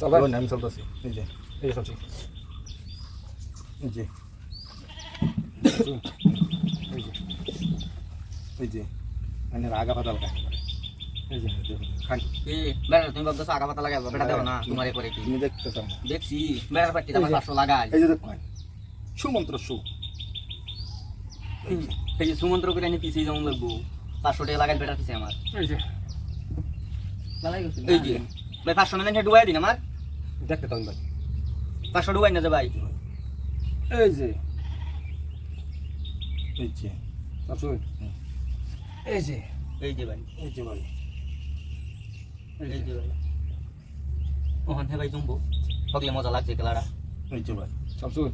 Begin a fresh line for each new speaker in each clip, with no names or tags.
চল। ভাই
ওই আমি চলতেছি। এই যে
এই যে চলছি।
এই
শুন, এই যে।
এই যে। মানে রাগা পাতাল কাজ করে
এই যে
খান।
এ বেড়া তুমি ভাবছ আগা পাতা লাগাবো বেটা দেবো না তোমার পরে কি?
তুমি দেখতে চাও
দেখছি বেড়ার পাটি আমার পাঁচশো লাগাই।
এই যে দেখো সুমন্ত্র সু।
এই যে সুমন্ত্র করে আনি পিছিয়ে যেমন লাগবো। পাঁচশো টাকা লাগাই পিছিয়ে আমার।
এই যে।
এই যে। ভাই পাঁচশো না ডুবাই দিন আমার।
দেখতে তো ভাই।
পাঁচশো ডুবাই না যে ভাই।
এই যে।
এই যে।
শুন এই যে।
এই যে ভাই।
এই যে ভাই।
এই যে ভাই। ওখান থেকে ভাই জমবো। হকলে মজা লাগছে খেলাটা।
এই যে ভাই।
শুন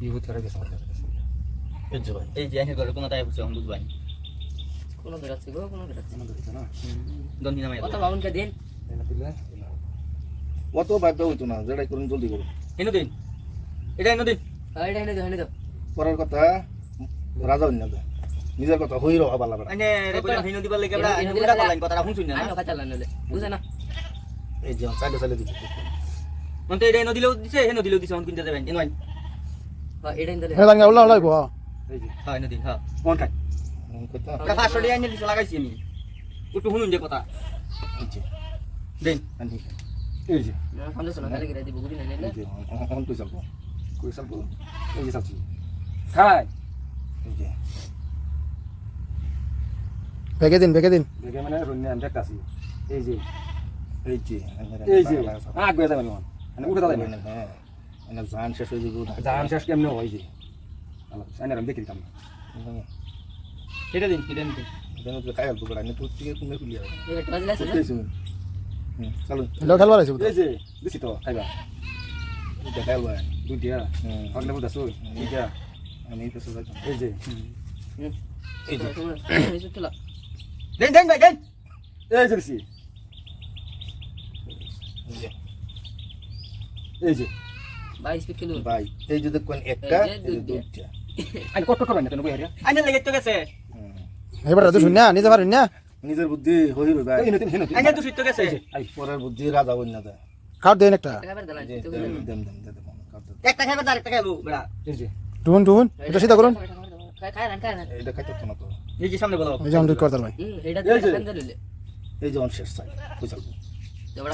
বিভূত করে গেছে
এই যে ভাই।
এই যে এনে করে কোনো তাই বুঝছে বুঝবাই
কোনো বেরাচ্ছি গো কোনো
কাছে না।
কত দিন
না।
অত বাধ্য হইতো না যেটাই করুন জলদি করুন।
এনে দিন। এটা এনে দিন।
এটা হেনে দাও হেনে দাও।
পরের কথা রাজা দেয় নিজের কথা হই রহা পালা বেড়া।
এনে রে বইলা হিনো দিবার লাগে বেড়া
এনে
এনে পালাইন কথাটা শুনছুন না?
ওকা চালান বুঝে না।
এই যে চাইলে চাইলে দিবি।
মন্তে এটা এনে দিলেও দিছে হেনো দিলেও দিছে অন কিনতে যাবেন এনে
হ্যাঁ, এটা হেনে
হ্যাঁ দাঙ্গা উল্লা উল্লাই গো
এই যে।
হ্যাঁ এনে দিন হ্যাঁ।
কথা
এটা পাঁচশো টাকা এনে দিছে লাগাইছি আমি একটু শুনুন যে কথা দেন
এই যে
না গালি গিরে দিব গুদি না
এই যে অন তুই চালবো
কই চালবো এই যে চালছি খাই
এই যে
ভেগে দিন ভেগে দিন
দেখে মানে রন্য আমি দেখতে এই যে
এই যে
এই যে আগ মানে উঠে দাঁড়াবেন
হ্যাঁ এনে জান শেষ হয়ে যাব
শেষ কেমনে হয় যে আইনার আমি দেখি দিতাম না
এটা দিন এটা দিন
জানো তো খাই অল্প করে তোর থেকে তুমি খুলি
এটা বাজলা আছে
বুঝতেছি হুম চলো।
লো খেলবার আছে
এই যে দিছি তো খাইবা।
দেখাই ভাই
দুইটা।
হুম।
আগলে বুঝা শুই দুইটা।
আমি তো সবাই
এই যে।
এই যে।
এই যে। তুলা।
দেন দেন ভাই দেন।
এই যে দিছি।
এই যে।
এই যে।
22 ফিট কিলো
ভাই এই যে দেখুন একটা
এই যে
এই যে
দুইটা।
দুইটা।
আইন কত কেন বই
এবার তো শুন না নিজে পারেন না?
নিজের বুদ্ধি হই রে ভাই
এই নতুন হেন
আইনে তো শিখতে গেছে।
আই
পরের বুদ্ধি রাজা বন্য দেয়
কাট দেন একটা।
একটা খাইবে আর একটা খাইবো বেড়া।
টুন টুন এটা সিধা করুন।
খাই খাই রান খাই রান
এইটা খাইতে তো না তো
এই যে সামনে বলো।
এই যে করতাল ভাই।
এটা
এই যে।
অন শেষ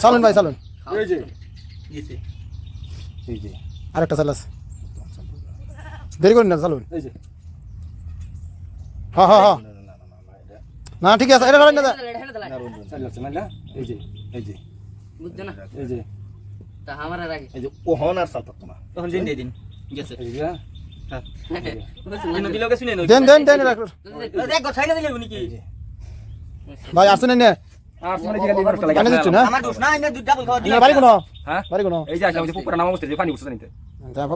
চালুন ভাই চালুন
এই যে।
এই যে।
আরেকটা চাল আছে। দেরি করুন না চালুন
এই যে।
হ্যাঁ হ্যাঁ হ্যাঁ
না না না না না এটা
না ঠিক আছে এটা করেন না
এটা হেনে দিলাম
না
এই যে
এই যে।
বুঝছ না?
এই যে।
তা আমার রাখি
এই যে ওহন আর চালতো না
তখন দিন দিন গেছে।
এই যে।
হ্যাঁ।
দেন দেন দেন রাখ। ভাই আসুন না?
মানে
পানি দিচ্ছ বাড়ি কোনো।
হ্যাঁ?
বাড়ি কোনো।
এই যে আসলে ওই যে পুকুরে যে পানি বসতে জানিতে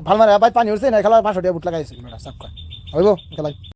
ভালো মারে ভাই পানি উঠছে না খেলা পাঁচশো টাকা বুট লাগাইছে সাপ হইব খেলাই।